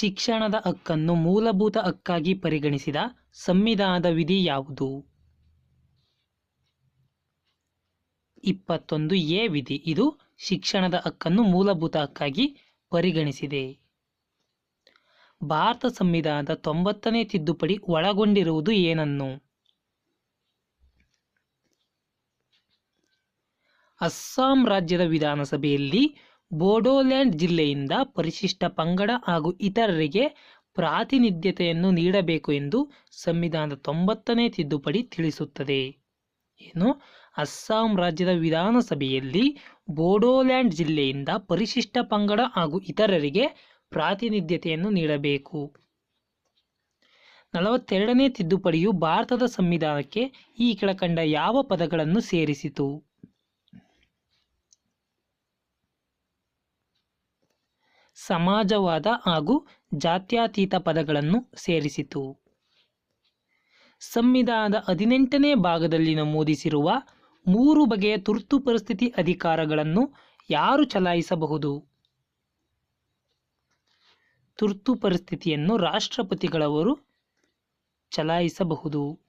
ಶಿಕ್ಷಣದ ಹಕ್ಕನ್ನು ಮೂಲಭೂತ ಹಕ್ಕಾಗಿ ಪರಿಗಣಿಸಿದ ಸಂವಿಧಾನದ ವಿಧಿ ಯಾವುದು? ಇಪ್ಪತ್ತೊಂದು ಎ ವಿಧಿ. ಇದು ಶಿಕ್ಷಣದ ಹಕ್ಕನ್ನು ಮೂಲಭೂತ ಹಕ್ಕಾಗಿ ಪರಿಗಣಿಸಿದೆ. ಭಾರತ ಸಂವಿಧಾನದ ತೊಂಬತ್ತನೇ ತಿದ್ದುಪಡಿ ಒಳಗೊಂಡಿರುವುದು ಏನನ್ನು? ಅಸ್ಸಾಂ ರಾಜ್ಯದ ವಿಧಾನಸಭೆಯಲ್ಲಿ ಬೋಡೋಲ್ಯಾಂಡ್ ಜಿಲ್ಲೆಯಿಂದ ಪರಿಶಿಷ್ಟ ಪಂಗಡ ಹಾಗೂ ಇತರರಿಗೆ ಪ್ರಾತಿನಿಧ್ಯತೆಯನ್ನು ನೀಡಬೇಕು ಎಂದು ಸಂವಿಧಾನದ ತೊಂಬತ್ತನೇ ತಿದ್ದುಪಡಿ ತಿಳಿಸುತ್ತದೆ. ಏನು? ಅಸ್ಸಾಂ ರಾಜ್ಯದ ವಿಧಾನಸಭೆಯಲ್ಲಿ ಬೋಡೋಲ್ಯಾಂಡ್ ಜಿಲ್ಲೆಯಿಂದ ಪರಿಶಿಷ್ಟ ಪಂಗಡ ಹಾಗೂ ಇತರರಿಗೆ ಪ್ರಾತಿನಿಧ್ಯತೆಯನ್ನು ನೀಡಬೇಕು. ನಲವತ್ತೆರಡನೇ ತಿದ್ದುಪಡಿಯು ಭಾರತದ ಸಂವಿಧಾನಕ್ಕೆ ಈ ಕೆಳಕಂಡ ಯಾವ ಪದಗಳನ್ನು ಸೇರಿಸಿತು? ಸಮಾಜವಾದ ಹಾಗೂ ಜಾತ್ಯತೀತ ಪದಗಳನ್ನು ಸೇರಿಸಿತು. ಸಂವಿಧಾನದ ಹದಿನೆಂಟನೇ ಭಾಗದಲ್ಲಿ ನಮೂದಿಸಿರುವ ಮೂರು ಬಗೆಯ ತುರ್ತು ಪರಿಸ್ಥಿತಿ ಅಧಿಕಾರಗಳನ್ನು ಯಾರು ಚಲಾಯಿಸಬಹುದು? ತುರ್ತು ಪರಿಸ್ಥಿತಿಯನ್ನು ರಾಷ್ಟ್ರಪತಿಗಳವರು ಚಲಾಯಿಸಬಹುದು.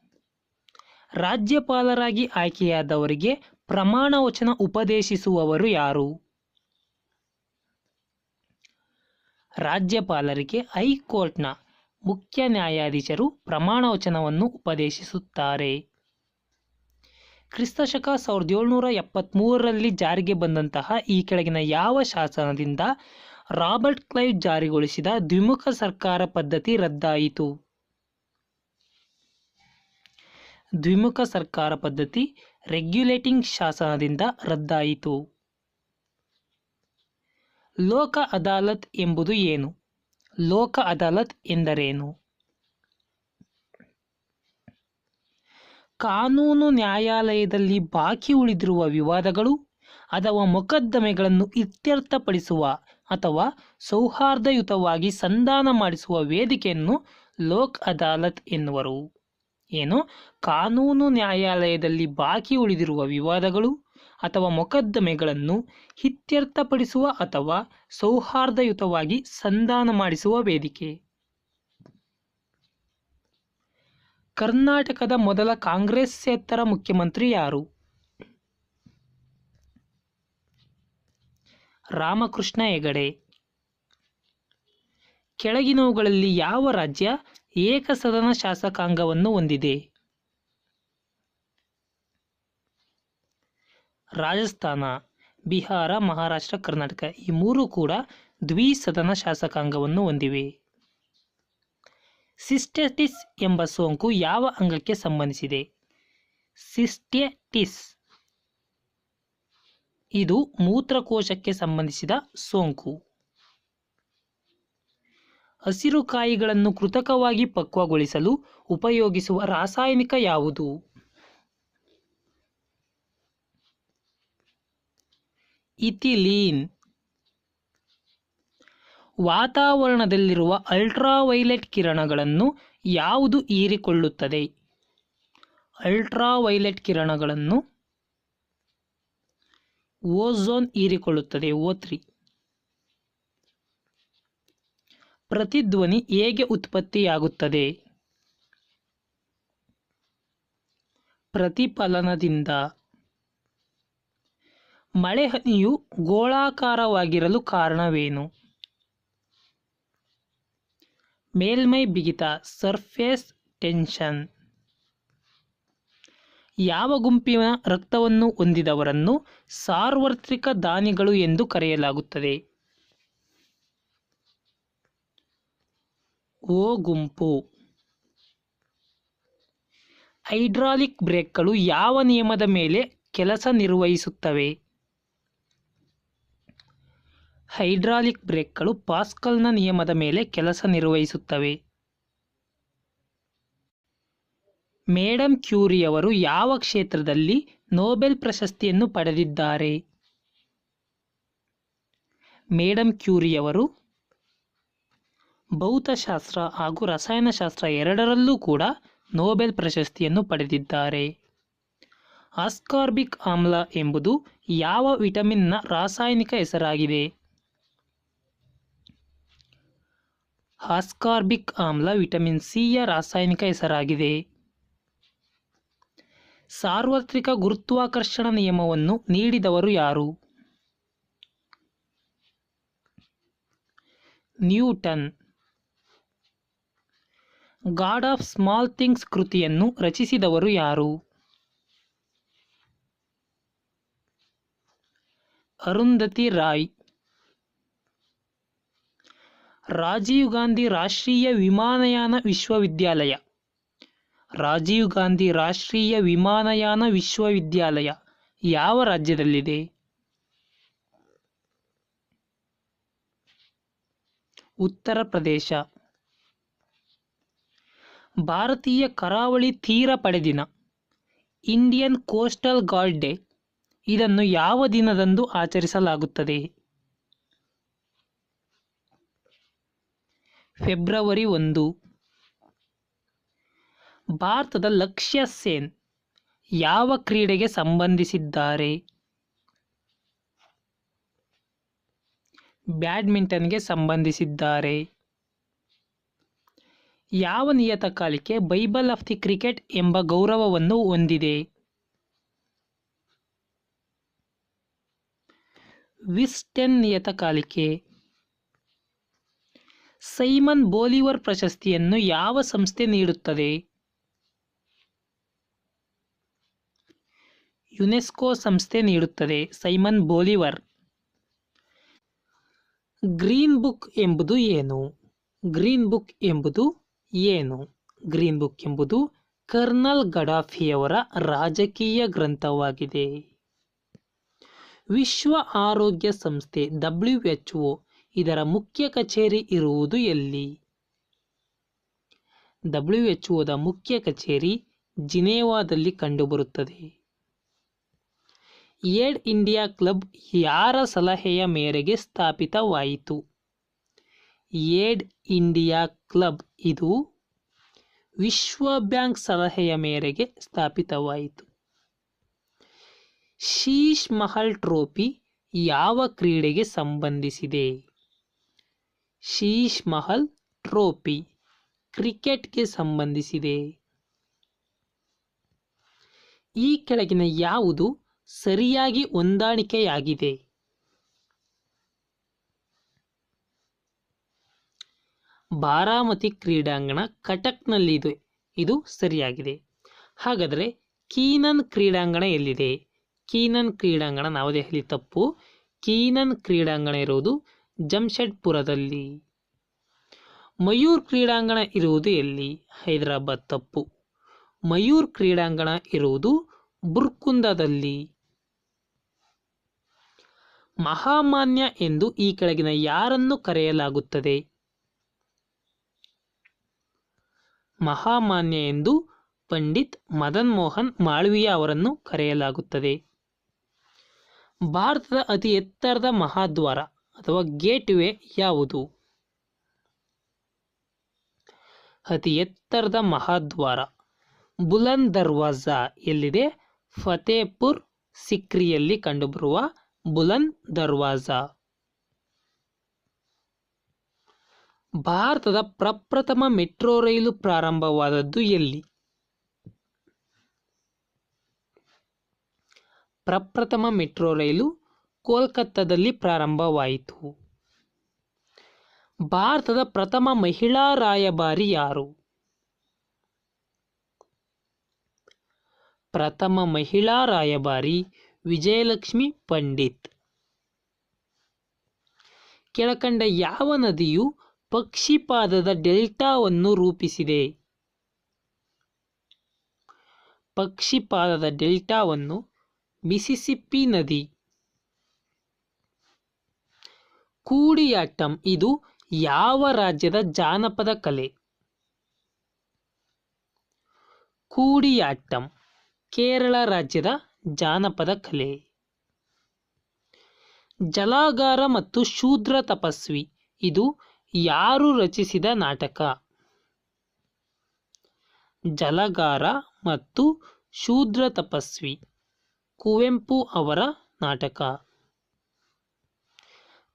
ರಾಜ್ಯಪಾಲರಾಗಿ ಆಯ್ಕೆಯಾದವರಿಗೆ ಪ್ರಮಾಣ ವಚನ ಉಪದೇಶಿಸುವವರು ಯಾರು? ರಾಜ್ಯಪಾಲರಿಗೆ ಹೈಕೋರ್ಟ್ನ ಮುಖ್ಯ ನ್ಯಾಯಾಧೀಶರು ಪ್ರಮಾಣ ವಚನವನ್ನು ಉಪದೇಶಿಸುತ್ತಾರೆ ಕ್ರಿಸ್ತಶಕ ಸಾವಿರದ ಏಳ್ನೂರ ಎಪ್ಪತ್ತ್ಮೂರರಲ್ಲಿ ಜಾರಿಗೆ ಬಂದಂತಹ ಈ ಕೆಳಗಿನ ಯಾವ ಶಾಸನದಿಂದ ರಾಬರ್ಟ್ ಕ್ಲೈವ್ ಜಾರಿಗೊಳಿಸಿದ ದ್ವಿಮುಖ ಸರ್ಕಾರ ಪದ್ಧತಿ ರದ್ದಾಯಿತು? ದ್ವಿಮುಖ ಸರ್ಕಾರ ಪದ್ಧತಿ ರೆಗ್ಯುಲೇಟಿಂಗ್ ಶಾಸನದಿಂದ ರದ್ದಾಯಿತು. ಲೋಕ ಅದಾಲತ್ ಎಂಬುದು ಏನು? ಲೋಕ ಅದಾಲತ್ ಎಂದರೇನು? ಕಾನೂನು ನ್ಯಾಯಾಲಯದಲ್ಲಿ ಬಾಕಿ ಉಳಿದಿರುವ ವಿವಾದಗಳು ಅಥವಾ ಮೊಕದ್ದಮೆಗಳನ್ನು ಇತ್ಯರ್ಥಪಡಿಸುವ ಅಥವಾ ಸೌಹಾರ್ದಯುತವಾಗಿ ಸಂಧಾನ ಮಾಡಿಸುವ ವೇದಿಕೆಯನ್ನು ಲೋಕ್ ಅದಾಲತ್ ಎನ್ನುವರು. ಏನು? ಕಾನೂನು ನ್ಯಾಯಾಲಯದಲ್ಲಿ ಬಾಕಿ ಉಳಿದಿರುವ ವಿವಾದಗಳು ಅಥವಾ ಮೊಕದ್ದಮೆಗಳನ್ನು ಇತ್ಯರ್ಥಪಡಿಸುವ ಅಥವಾ ಸೌಹಾರ್ದಯುತವಾಗಿ ಸಂಧಾನ ಮಾಡಿಸುವ ವೇದಿಕೆ. ಕರ್ನಾಟಕದ ಮೊದಲ ಕಾಂಗ್ರೆಸ್ಸೇತರ ಮುಖ್ಯಮಂತ್ರಿ ಯಾರು? ರಾಮಕೃಷ್ಣ ಹೆಗಡೆ. ಕೆಳಗಿನವುಗಳಲ್ಲಿ ಯಾವ ರಾಜ್ಯ ಏಕಸದನ ಶಾಸಕಾಂಗವನ್ನು ಹೊಂದಿದೆ? ರಾಜಸ್ಥಾನ, ಬಿಹಾರ, ಮಹಾರಾಷ್ಟ್ರ, ಕರ್ನಾಟಕ ಈ ಮೂರು ಕೂಡ ದ್ವಿಸದನ ಶಾಸಕಾಂಗವನ್ನು ಹೊಂದಿವೆ. ಸಿಸ್ಟೆಟಿಸ್ ಎಂಬ ಸೋಂಕು ಯಾವ ಅಂಗಕ್ಕೆ ಸಂಬಂಧಿಸಿದೆ? ಸಿಸ್ಟೆಟಿಸ್ ಇದು ಮೂತ್ರಕೋಶಕ್ಕೆ ಸಂಬಂಧಿಸಿದ ಸೋಂಕು. ಹಸಿರು ಕಾಯಿಗಳನ್ನು ಕೃತಕವಾಗಿ ಪಕ್ವಗೊಳಿಸಲು ಉಪಯೋಗಿಸುವ ರಾಸಾಯನಿಕ ಯಾವುದು? ಇಥಿಲೀನ್. ವಾತಾವರಣದಲ್ಲಿರುವ ಅಲ್ಟ್ರಾವೈಲೆಟ್ ಕಿರಣಗಳನ್ನು ಯಾವುದು ಹೀರಿಕೊಳ್ಳುತ್ತದೆ? ಅಲ್ಟ್ರಾವೈಲೆಟ್ ಕಿರಣಗಳನ್ನು ಓಝೋನ್ ಹೀರಿಕೊಳ್ಳುತ್ತದೆ, ಓ ತ್ರೀ ಪ್ರತಿಧ್ವನಿ ಹೇಗೆ ಉತ್ಪತ್ತಿಯಾಗುತ್ತದೆ? ಪ್ರತಿಫಲನದಿಂದ. ಮಳೆಹನಿಯು ಗೋಳಾಕಾರವಾಗಿರಲು ಕಾರಣವೇನು? ಮೇಲ್ಮೈ ಬಿಗಿತ ಸರ್ಫೇಸ್ ಟೆನ್ಷನ್ ಯಾವ ಗುಂಪಿನ ರಕ್ತವನ್ನು ಹೊಂದಿದವರನ್ನು ಸಾರ್ವತ್ರಿಕ ದಾನಿಗಳು ಎಂದು ಕರೆಯಲಾಗುತ್ತದೆ? ಓ ಗುಂಪು. ಹೈಡ್ರಾಲಿಕ್ ಬ್ರೇಕ್ಗಳು ಯಾವ ನಿಯಮದ ಮೇಲೆ ಕೆಲಸ ನಿರ್ವಹಿಸುತ್ತವೆ? ಹೈಡ್ರಾಲಿಕ್ ಬ್ರೇಕ್ಗಳು ಪಾಸ್ಕಲ್ನ ನಿಯಮದ ಮೇಲೆ ಕೆಲಸ ನಿರ್ವಹಿಸುತ್ತವೆ. ಮೇಡಮ್ ಕ್ಯೂರಿಯವರು ಯಾವ ಕ್ಷೇತ್ರದಲ್ಲಿ ನೋಬೆಲ್ ಪ್ರಶಸ್ತಿಯನ್ನು ಪಡೆದಿದ್ದಾರೆ? ಮೇಡಮ್ ಕ್ಯೂರಿಯವರು ಭೌತಶಾಸ್ತ್ರ ಹಾಗೂ ರಸಾಯನಶಾಸ್ತ್ರ ಎರಡರಲ್ಲೂ ಕೂಡ ನೋಬೆಲ್ ಪ್ರಶಸ್ತಿಯನ್ನು ಪಡೆದಿದ್ದಾರೆ. ಆಸ್ಕಾರ್ಬಿಕ್ ಆಮ್ಲ ಎಂಬುದು ಯಾವ ವಿಟಮಿನ್ನ ರಾಸಾಯನಿಕ ಹೆಸರಾಗಿದೆ? ಆಸ್ಕಾರ್ಬಿಕ್ ಆಮ್ಲ ವಿಟಮಿನ್ ಸಿಯ ರಾಸಾಯನಿಕ ಹೆಸರಾಗಿದೆ. ಸಾರ್ವತ್ರಿಕ ಗುರುತ್ವಾಕರ್ಷಣ ನಿಯಮವನ್ನು ನೀಡಿದವರು ಯಾರು? Newton. God of Small Things ಕೃತಿಯನ್ನು ರಚಿಸಿದವರು ಯಾರು? ಅರುಂಧತಿ ರಾಯ್. ರಾಜೀವ್ ಗಾಂಧಿ ರಾಷ್ಟ್ರೀಯ ವಿಮಾನಯಾನ ವಿಶ್ವವಿದ್ಯಾಲಯ. ರಾಜೀವ್ ಗಾಂಧಿ ರಾಷ್ಟ್ರೀಯ ವಿಮಾನಯಾನ ವಿಶ್ವವಿದ್ಯಾಲಯ ಯಾವ ರಾಜ್ಯದಲ್ಲಿದೆ? ಉತ್ತರ ಪ್ರದೇಶ. ಭಾರತೀಯ ಕರಾವಳಿ ತೀರ ಪಡೆದಿನ. Indian coastal guard day. ಇದನ್ನು ಯಾವ ದಿನದಂದು ಆಚರಿಸಲಾಗುತ್ತದೆ? ಫೆಬ್ರವರಿ ಒಂದು. ಭಾರತದ ಲಕ್ಷ್ಯ ಸೇನ್ ಯಾವ ಕ್ರೀಡೆಗೆ ಸಂಬಂಧಿಸಿದ್ದಾರೆ? ಬ್ಯಾಡ್ಮಿಂಟನ್ಗೆ ಸಂಬಂಧಿಸಿದ್ದಾರೆ. ಯಾವ ನಿಯತಕಾಲಿಕೆ ಬೈಬಲ್ ಆಫ್ ದಿ ಕ್ರಿಕೆಟ್ ಎಂಬ ಗೌರವವನ್ನು ಹೊಂದಿದೆ? ವಿಸ್ಟೆನ್ ನಿಯತಕಾಲಿಕೆ ಸೈಮನ್ ಬೋಲಿವರ್ ಪ್ರಶಸ್ತಿಯನ್ನು ಯಾವ ಸಂಸ್ಥೆ ನೀಡುತ್ತದೆ? ಯುನೆಸ್ಕೋ ಸಂಸ್ಥೆ ನೀಡುತ್ತದೆ ಸೈಮನ್ ಬೋಲಿವರ್. ಗ್ರೀನ್ ಬುಕ್ ಎಂಬುದು ಏನು? ಗ್ರೀನ್ ಬುಕ್ ಎಂಬುದು ಏನು? ಗ್ರೀನ್ ಬುಕ್ ಎಂಬುದು ಕರ್ನಲ್ ಗಡಾಫಿಯವರ ರಾಜಕೀಯ ಗ್ರಂಥವಾಗಿದೆ. ವಿಶ್ವ ಆರೋಗ್ಯ ಸಂಸ್ಥೆ ಡಬ್ಲ್ಯೂ ಎಚ್ ಒ ಇದರ ಮುಖ್ಯ ಕಚೇರಿ ಇರುವುದು ಎಲ್ಲಿ? ಡಬ್ಲ್ಯೂ ಎಚ್ ಒದ ಮುಖ್ಯ ಕಚೇರಿ ಜಿನೇವಾದಲ್ಲಿ ಕಂಡುಬರುತ್ತದೆ. ಏಡ್ ಇಂಡಿಯಾ ಕ್ಲಬ್ ಯಾರ ಸಲಹೆಯ ಮೇರೆಗೆ ಸ್ಥಾಪಿತವಾಯಿತು? ಏಡ್ ಇಂಡಿಯಾ ಕ್ಲಬ್ ಇದು ವಿಶ್ವ ಬ್ಯಾಂಕ್ ಸಲಹೆಯ ಮೇರೆಗೆ ಸ್ಥಾಪಿತವಾಯಿತು. ಶೀಶ್ ಮಹಲ್ ಟ್ರೋಫಿ ಯಾವ ಕ್ರೀಡೆಗೆ ಸಂಬಂಧಿಸಿದೆ? ಶೀಶ್ ಮಹಲ್ ಟ್ರೋಫಿ ಕ್ರಿಕೆಟ್ಗೆ ಸಂಬಂಧಿಸಿದೆ. ಈ ಕೆಳಗಿನ ಯಾವುದು ಸರಿಯಾಗಿ ಹೊಂದಾಣಿಕೆಯಾಗಿದೆ? ಬಾರಾಮತಿ ಕ್ರೀಡಾಂಗಣ ಕಟಕ್ನಲ್ಲಿದೆ. ಇದು ಸರಿಯಾಗಿದೆ. ಹಾಗಾದರೆ ಕೀನನ್ ಕ್ರೀಡಾಂಗಣ ಎಲ್ಲಿದೆ? ಕೀನನ್ ಕ್ರೀಡಾಂಗಣ ನವದೆಹಲಿ ತಪ್ಪು. ಕೀನನ್ ಕ್ರೀಡಾಂಗಣ ಇರುವುದು ಜಮ್ಶೆಡ್ಪುರದಲ್ಲಿ ಮಯೂರ್ ಕ್ರೀಡಾಂಗಣ ಇರುವುದು ಎಲ್ಲಿ? ಹೈದರಾಬಾದ್ ತಪ್ಪು. ಮಯೂರ್ ಕ್ರೀಡಾಂಗಣ ಇರುವುದು ಬುರ್ಕುಂದದಲ್ಲಿ. ಮಹಾಮಾನ್ಯ ಎಂದು ಈ ಕೆಳಗಿನ ಯಾರನ್ನು ಕರೆಯಲಾಗುತ್ತದೆ? ಮಹಾಮಾನ್ಯ ಎಂದು ಪಂಡಿತ್ ಮದನ್ ಮೋಹನ್ ಮಾಳ್ವೀಯ ಅವರನ್ನು ಕರೆಯಲಾಗುತ್ತದೆ. ಭಾರತದ ಅತಿ ಎತ್ತರದ ಮಹಾದ್ವಾರ. ಅಥವಾ ಗೇಟ್ ವೇ ಯಾವುದು? ಅತಿ ಎತ್ತರದ ಮಹಾದ್ವಾರ, ಬುಲಂದ್ ದರ್ವಾಜಾ ಎಲ್ಲಿದೆ? ಫತೇಪುರ್ ಸಿಕ್ರಿಯಲ್ಲಿ ಕಂಡುಬರುವ ಬುಲಂದ್ ದರ್ವಾಜಾ. ಭಾರತದ ಪ್ರಪ್ರಥಮ ಮೆಟ್ರೋ ರೈಲು ಪ್ರಾರಂಭವಾದದ್ದು ಎಲ್ಲಿ? ಪ್ರಪ್ರಥಮ ಮೆಟ್ರೋ ರೈಲು ಕೋಲ್ಕತ್ತಾದಲ್ಲಿ ಪ್ರಾರಂಭವಾಯಿತು. ಭಾರತದ ಪ್ರಥಮ ಮಹಿಳಾ ರಾಯಭಾರಿ ಯಾರು? ಪ್ರಥಮ ಮಹಿಳಾ ರಾಯಭಾರಿ ವಿಜಯಲಕ್ಷ್ಮಿ ಪಂಡಿತ್. ಕೆಳಕಂಡ ಯಾವ ನದಿಯು ಪಕ್ಷಿಪಾದದ ಡೆಲ್ಟಾವನ್ನು ರೂಪಿಸಿದೆ? ಪಕ್ಷಿಪಾದದ ಡೆಲ್ಟಾವನ್ನು ಮಿಸಿಸಿಪ್ಪಿ ನದಿ. ಕೂಡಿಯಾಟ್ಟಂ. ಇದು ಯಾವ ರಾಜ್ಯದ ಜಾನಪದ ಕಲೆ? ಕೂಡಿಯಾಟ್ಟಂ, ಕೇರಳ ರಾಜ್ಯದ ಜಾನಪದ ಕಲೆ. ಜಲಾಗಾರ ಮತ್ತು ಶೂದ್ರ ತಪಸ್ವಿ. ಇದು ಯಾರು ರಚಿಸಿದ ನಾಟಕ? ಜಲಗಾರ ಮತ್ತು ಶೂದ್ರ ತಪಸ್ವಿ. ಕುವೆಂಪು ಅವರ ನಾಟಕ.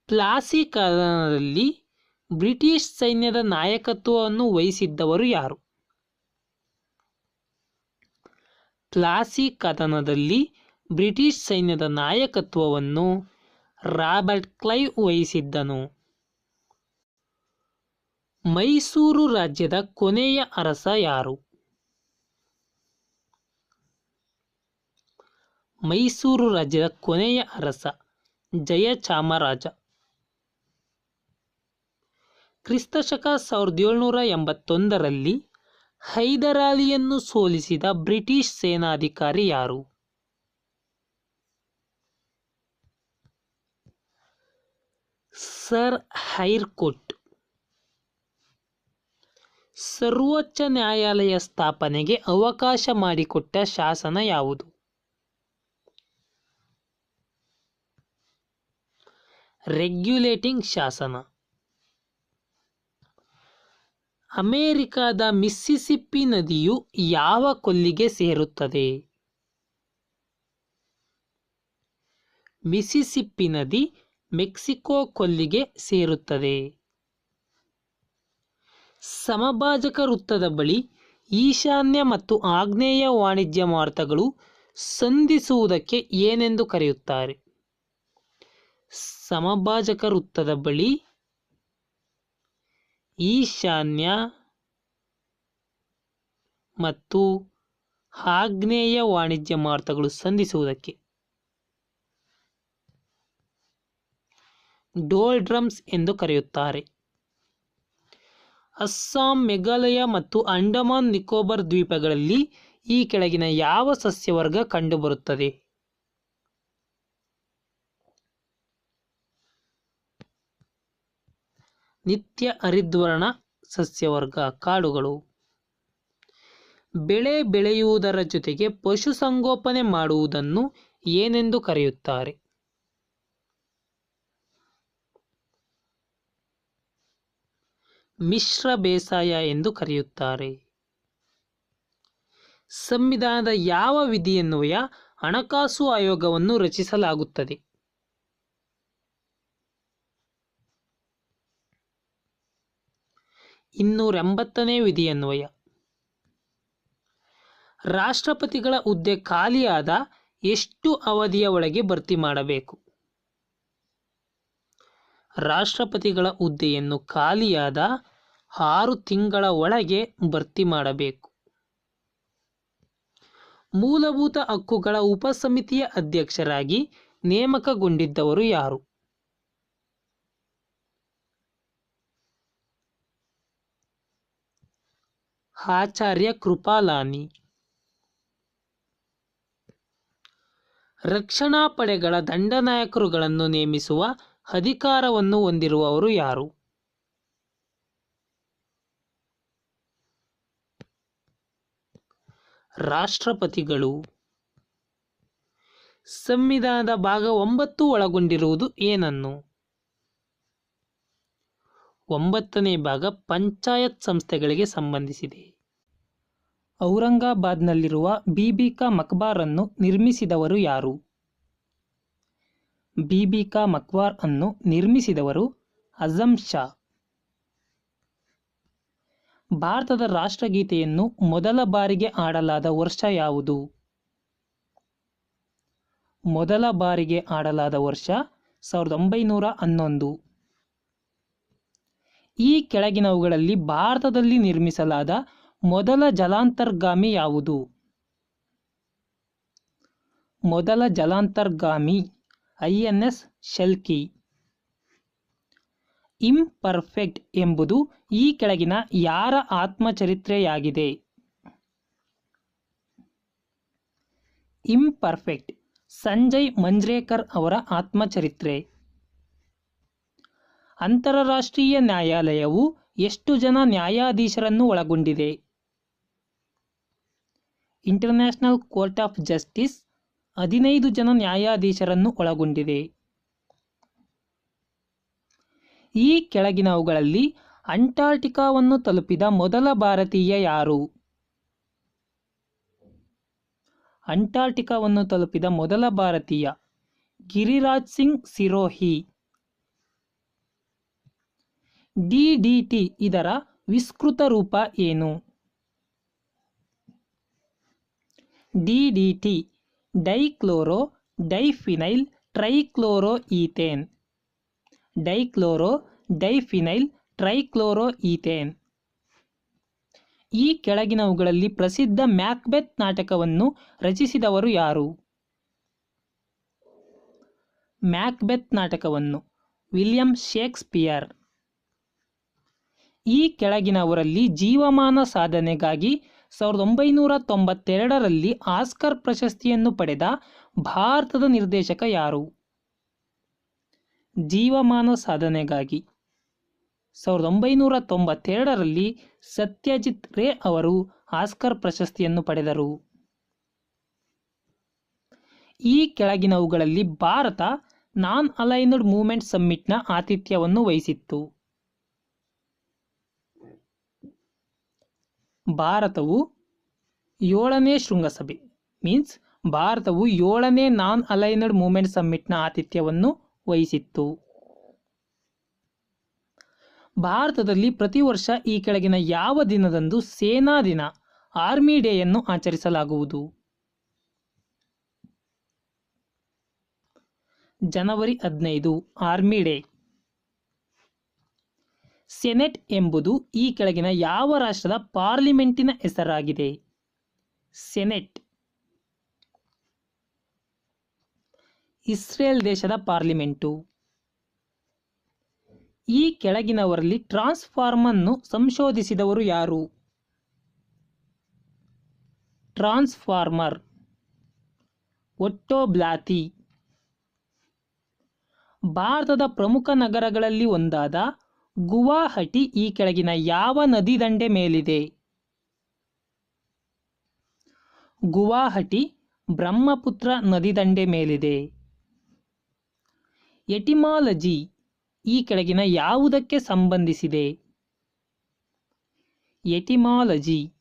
ಪ್ಲಾಸಿ ಕದನದಲ್ಲಿ ಬ್ರಿಟಿಷ್ ಸೈನ್ಯದ ನಾಯಕತ್ವವನ್ನು ವಹಿಸಿದ್ದವರು ಯಾರು? ಪ್ಲಾಸಿ ಕದನದಲ್ಲಿ ಬ್ರಿಟಿಷ್ ಸೈನ್ಯದ ನಾಯಕತ್ವವನ್ನು ರಾಬರ್ಟ್ ಕ್ಲೈವ್ ವಹಿಸಿದ್ದನು. ಮೈಸೂರು ರಾಜ್ಯದ ಕೊನೆಯ ಅರಸ ಯಾರು? ಮೈಸೂರು ರಾಜ್ಯದ ಕೊನೆಯ ಅರಸ ಜಯಚಾಮರಾಜ. ಕ್ರಿಸ್ತಶಕ ಸಾವಿರದ ಏಳ್ನೂರ ಎಂಬತ್ತೊಂದರಲ್ಲಿ ಹೈದರಾಲಿಯನ್ನು ಸೋಲಿಸಿದ ಬ್ರಿಟಿಷ್ ಸೇನಾಧಿಕಾರಿ ಯಾರು? ಸರ್ ಹೈರ್ಕೋಟ್ ಸರ್ವೋಚ್ಚ ನ್ಯಾಯಾಲಯ ಸ್ಥಾಪನೆಗೆ ಅವಕಾಶ ಮಾಡಿಕೊಟ್ಟ ಶಾಸನ ಯಾವುದು? ರೆಗ್ಯುಲೇಟಿಂಗ್ ಶಾಸನ. ಅಮೆರಿಕದ ಮಿಸ್ಸಿಸಿಪ್ಪಿ ನದಿಯು ಯಾವ ಕೊಲ್ಲಿಗೆ ಸೇರುತ್ತದೆ? ಮಿಸಿಸಿಪ್ಪಿ ನದಿ ಮೆಕ್ಸಿಕೋ ಕೊಲ್ಲಿಗೆ ಸೇರುತ್ತದೆ. ಸಮಭಾಜಕ ವೃತ್ತದ ಬಳಿ ಈಶಾನ್ಯ ಮತ್ತು ಆಗ್ನೇಯ ವಾಣಿಜ್ಯ ಮಾರ್ಗಗಳು ಸಂಧಿಸುವುದಕ್ಕೆ ಏನೆಂದು ಕರೆಯುತ್ತಾರೆ? ಸಮಭಾಜಕ ವೃತ್ತದ ಬಳಿ ಈಶಾನ್ಯ ಮತ್ತು ಆಗ್ನೇಯ ವಾಣಿಜ್ಯ ಮಾರ್ಗಗಳು ಸಂಧಿಸುವುದಕ್ಕೆ. ಡೋಲ್ ಡ್ರಮ್ಸ್ ಎಂದು ಕರೆಯುತ್ತಾರೆ. ಅಸ್ಸಾಂ, ಮೇಘಾಲಯ ಮತ್ತು ಅಂಡಮಾನ್ ನಿಕೋಬಾರ್ ದ್ವೀಪಗಳಲ್ಲಿ ಈ ಕೆಳಗಿನ ಯಾವ ಸಸ್ಯವರ್ಗ ಕಂಡುಬರುತ್ತದೆ? ನಿತ್ಯ ಹರಿದ್ವರ್ಣ ಸಸ್ಯವರ್ಗ ಕಾಡುಗಳು. ಬೆಳೆ ಬೆಳೆಯುವುದರ ಜೊತೆಗೆ ಪಶುಸಂಗೋಪನೆ ಮಾಡುವುದನ್ನು ಏನೆಂದು ಕರೆಯುತ್ತಾರೆ? ಮಿಶ್ರ ಬೇಸಾಯ ಎಂದು ಕರೆಯುತ್ತಾರೆ. ಸಂವಿಧಾನದ ಯಾವ ವಿಧಿಯನ್ವಯ ಹಣಕಾಸು ಆಯೋಗವನ್ನು ರಚಿಸಲಾಗುತ್ತದೆ? ಇನ್ನೂರ ಎಂಬತ್ತನೇ ವಿಧಿಯನ್ವಯ. ರಾಷ್ಟ್ರಪತಿಗಳ ಹುದ್ದೆ ಖಾಲಿಯಾದ ಎಷ್ಟು ಅವಧಿಯ ಒಳಗೆ ಭರ್ತಿ ಮಾಡಬೇಕು? ರಾಷ್ಟ್ರಪತಿಗಳ ಹುದ್ದೆಯನ್ನು ಖಾಲಿಯಾದ ಆರು ತಿಂಗಳ ಒಳಗೆ ಭರ್ತಿ ಮಾಡಬೇಕು. ಮೂಲಭೂತ ಹಕ್ಕುಗಳ ಉಪಸಮಿತಿಯ ಅಧ್ಯಕ್ಷರಾಗಿ ನೇಮಕಗೊಂಡಿದ್ದವರು ಯಾರು? ಆಚಾರ್ಯ ಕೃಪಾಲಾನಿ. ರಕ್ಷಣಾ ಪಡೆಗಳ ದಂಡನಾಯಕರುಗಳನ್ನು ನೇಮಿಸುವ ಅಧಿಕಾರವನ್ನು ಹೊಂದಿರುವವರು ಯಾರು? ರಾಷ್ಟ್ರಪತಿಗಳು. ಸಂವಿಧಾನದ ಭಾಗ ಒಂಬತ್ತು ಒಳಗೊಂಡಿರುವುದು ಏನನ್ನು? ಒಂಬತ್ತನೇ ಭಾಗ ಪಂಚಾಯತ್ ಸಂಸ್ಥೆಗಳಿಗೆ ಸಂಬಂಧಿಸಿದೆ. ಔರಂಗಾಬಾದ್ನಲ್ಲಿರುವ ಬೀಬಿಕಾ ಮಕ್ಬಾರನ್ನು ನಿರ್ಮಿಸಿದವರು ಯಾರು? ಬೀಬಿಕಾ ಮಕ್ಬಾರ್ ಅನ್ನು ನಿರ್ಮಿಸಿದವರು ಅಜಂ ಶಾ. ಭಾರತದ ರಾಷ್ಟ್ರಗೀತೆಯನ್ನು ಮೊದಲ ಬಾರಿಗೆ ಆಡಲಾದ ವರ್ಷ ಯಾವುದು? ಮೊದಲ ಬಾರಿಗೆ ಆಡಲಾದ ವರ್ಷ ಸಾವಿರದ ಒಂಬೈನೂರ ಹನ್ನೊಂದು. ಈ ಕೆಳಗಿನವುಗಳಲ್ಲಿ ಭಾರತದಲ್ಲಿ ನಿರ್ಮಿಸಲಾದ ಮೊದಲ ಜಲಾಂತರ್ಗಾಮಿ ಯಾವುದು? ಮೊದಲ ಜಲಾಂತರ್ಗಾಮಿ ಐ ಎನ್ ಎಸ್ ಶೆಲ್ಕಿ. ಇಂಪರ್ಫೆಕ್ಟ್ ಎಂಬುದು ಈ ಕೆಳಗಿನ ಯಾರ ಆತ್ಮಚರಿತ್ರೆಯಾಗಿದೆ? ಇಂಪರ್ಫೆಕ್ಟ್ ಸಂಜಯ್ ಮಂಜ್ರೇಕರ್ ಅವರ ಆತ್ಮಚರಿತ್ರೆ. ಅಂತಾರಾಷ್ಟ್ರೀಯ ನ್ಯಾಯಾಲಯವು ಎಷ್ಟು ಜನ ನ್ಯಾಯಾಧೀಶರನ್ನು ಒಳಗೊಂಡಿದೆ? ಇಂಟರ್ನ್ಯಾಷನಲ್ ಕೋರ್ಟ್ ಆಫ್ ಜಸ್ಟಿಸ್ ಹದಿನೈದು ಜನ ನ್ಯಾಯಾಧೀಶರನ್ನು ಒಳಗೊಂಡಿದೆ. ಈ ಕೆಳಗಿನವುಗಳಲ್ಲಿ ಅಂಟಾರ್ಟಿಕಾವನ್ನು ತಲುಪಿದ ಮೊದಲ ಭಾರತೀಯ ಯಾರು? ಅಂಟಾರ್ಟಿಕಾವನ್ನು ತಲುಪಿದ ಮೊದಲ ಭಾರತೀಯ Giriraj Singh Sirohi. D D T ಇದರ ವಿಸ್ತೃತ ರೂಪ ಏನು? D D dichloro, diphenyl trichloro ethane dichloro, diphenyl trichloro ethane ಈ ಕೆಳಗಿನವುಗಳಲ್ಲಿ ಪ್ರಸಿದ್ಧ ಮ್ಯಾಕ್ಬೆತ್ ನಾಟಕವನ್ನು ರಚಿಸಿದವರು ಯಾರು? ಮ್ಯಾಕ್ಬೆತ್ ನಾಟಕವನ್ನು ವಿಲಿಯಂ ಶೇಕ್ಸ್ಪಿಯರ್. ಈ ಕೆಳಗಿನವರಲ್ಲಿ ಜೀವಮಾನ ಸಾಧನೆಗಾಗಿ ಸಾವಿರದ ಒಂಬೈನೂರ ತೊಂಬತ್ತೆರಡರಲ್ಲಿ ಆಸ್ಕರ್ ಪ್ರಶಸ್ತಿಯನ್ನು ಪಡೆದ ಭಾರತದ ನಿರ್ದೇಶಕ ಯಾರು? ಜೀವಮಾನ ಸಾಧನೆಗಾಗಿ. ಸಾವಿರದ ಒಂಬೈನೂರ ತೊಂಬತ್ತೆರಡರಲ್ಲಿ ಸತ್ಯಜಿತ್ ರೇ ಅವರು ಆಸ್ಕರ್ ಪ್ರಶಸ್ತಿಯನ್ನು ಪಡೆದರು. ಈ ಕೆಳಗಿನವುಗಳಲ್ಲಿ ಭಾರತ ನಾನ್ ಅಲೈನ್ಡ್ ಮೂವ್ಮೆಂಟ್ ಸಮ್ಮಿಟ್ನ ಆತಿಥ್ಯವನ್ನು ವಹಿಸಿತ್ತು. ಭಾರತವು ಏಳನೇ ಶೃಂಗಸಭೆ. ಮೀನ್ಸ್ ಭಾರತವು ಏಳನೇ ನಾನ್ ಅಲೈನಡ್ ಮೂಮೆಂಟ್ ಸಮ್ಮಿಟ್ನ ಆತಿಥ್ಯವನ್ನು ವಹಿಸಿತ್ತು. ಭಾರತದಲ್ಲಿ ಪ್ರತಿ ವರ್ಷ ಈ ಕೆಳಗಿನ ಯಾವ ದಿನದಂದು ಸೇನಾ ದಿನ ಆರ್ಮಿ ಡೇಯನ್ನು ಆಚರಿಸಲಾಗುವುದು. ಜನವರಿ ಹದಿನೈದು ಆರ್ಮಿ ಡೇ ಸೆನೆಟ್ ಎಂಬುದು ಈ ಕೆಳಗಿನ ಯಾವ ರಾಷ್ಟ್ರದ ಪಾರ್ಲಿಮೆಂಟಿನ ಹೆಸರಾಗಿದೆ? ಸೆನೆಟ್. ಇಸ್ರೇಲ್ ದೇಶದ ಪಾರ್ಲಿಮೆಂಟು. ಈ ಕೆಳಗಿನವರಲ್ಲಿ ಟ್ರಾನ್ಸ್ಫಾರ್ಮನ್ನು ಸಂಶೋಧಿಸಿದವರು ಯಾರು? ಟ್ರಾನ್ಸ್ಫಾರ್ಮರ್. ಒಟ್ಟೋ ಬ್ಲಾತಿ ಭಾರತದ ಪ್ರಮುಖ ನಗರಗಳಲ್ಲಿ ಒಂದಾದ ಗುವಾಹಟಿ ಈ ಕೆಳಗಿನ ಯಾವ ನದಿ ದಂಡೆ ಮೇಲಿದೆ? ಗುವಾಹಟಿ ಬ್ರಹ್ಮಪುತ್ರ ನದಿ ದಂಡೆ ಮೇಲಿದೆ. ಎಟಿಮಾಲಜಿ ಈ ಕೆಳಗಿನ ಯಾವುದಕ್ಕೆ ಸಂಬಂಧಿಸಿದೆ? ಎಟಿಮಾಲಜಿ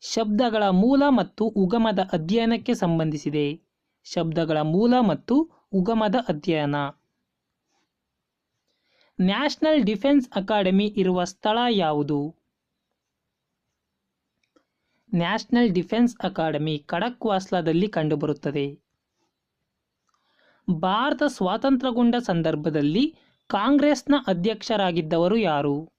ಶಬ್ದಗಳ ಮೂಲ ಮತ್ತು ಉಗಮದ ಅಧ್ಯಯನಕ್ಕೆ ಸಂಬಂಧಿಸಿದೆ. ಶಬ್ದಗಳ ಮೂಲ ಮತ್ತು ಉಗಮದ ಅಧ್ಯಯನ. ನ್ಯಾಷನಲ್ ಡಿಫೆನ್ಸ್ ಅಕಾಡೆಮಿ ಇರುವ ಸ್ಥಳ ಯಾವುದು? ನ್ಯಾಷನಲ್ ಡಿಫೆನ್ಸ್ ಅಕಾಡೆಮಿ ಖಡಕ್ವಾಸ್ಲಾದಲ್ಲಿ ಕಂಡುಬರುತ್ತದೆ. ಭಾರತ ಸ್ವಾತಂತ್ರ್ಯಗೊಂಡ ಸಂದರ್ಭದಲ್ಲಿ ಕಾಂಗ್ರೆಸ್ನ ಅಧ್ಯಕ್ಷರಾಗಿದ್ದವರು ಯಾರು?